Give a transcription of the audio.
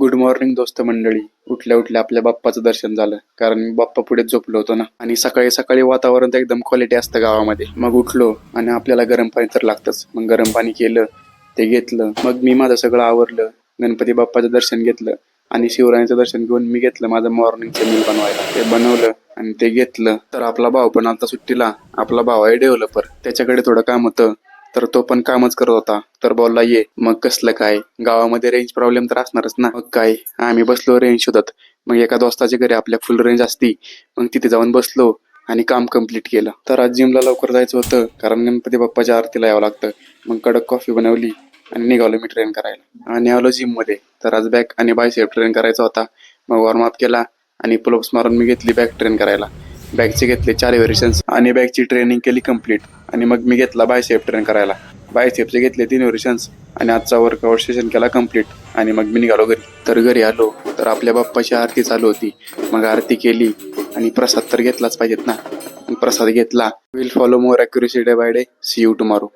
Good morning दोस्त मंडळी. उठल्या उठल्या आपल्या बाप्पाचं दर्शन झालं. कारण मी बाप्पा पुढे झोपलो होतो ना. आणि सकाळी सकाळी वातावरण तर एकदम क्वालिटी असतं गावामध्ये. मग उठलो आणि आपल्याला गरम पाणी तर लागतंच. मग गरम पाणी केलं ते घेतलं. मग मी माझं सगळं आवरलं. गणपती बाप्पाचं दर्शन घेतलं. आणि शिवरायांचं दर्शन घेऊन मी घेतलं माझं मॉर्निंगचं मील बनवायला. ते बनवलं आणि ते घेतलं. तर आपला भाऊ पण आता सुट्टीला. आपला भाऊ आहे डेव्हलपर त्याच्याकडे थोडं काम होतं. तर तो पण कामच करत होता. तर बोलला ये मग कसलं काय? गावामध्ये रेंज प्रॉब्लेम तर असणारच ना. मग काय? आम्ही बसलो रेंज शोधत. मग एका दोस्ताच्या घरी आपल्या फुल रेंज असती. मग तिथे जाऊन बसलो आणि काम कंप्लीट केलं. तर आज जिमला लवकर जायचं होतं कारण गणपती बाप्पाच्या आरतीला यावं लागतं. मग कडक कॉफी बनवली आणि निघालो मी ट्रेन करायला. आणि आलो जिममध्ये. तर आज बॅक आणि बायसेप ट्रेन करायचा होता. मग वॉर्मअप केला आणि पुलअप्स मारून मी घेतली बॅक ट्रेन करायला. बॅगचे घेतले चार व्हेरिएशन्स आणि बॅगची ट्रेनिंग केली कंप्लीट आणि मग मी घेतला बायसेप ट्रेन करायला. बायसेपचे घेतले तीन व्हेरिएशन्स आणि आजचा वर्कआउट सेशन केला कंप्लीट आणि मग मी निघालो घरी. तर घरी आलो. तर आपल्या बाप्पाची आरती चालू होती. मग आरती केली. आणि प्रसाद तर घेतलाच पाहिजेत ना. प्रसाद घेतला. Will follow more accuracy day by day see you tomorrow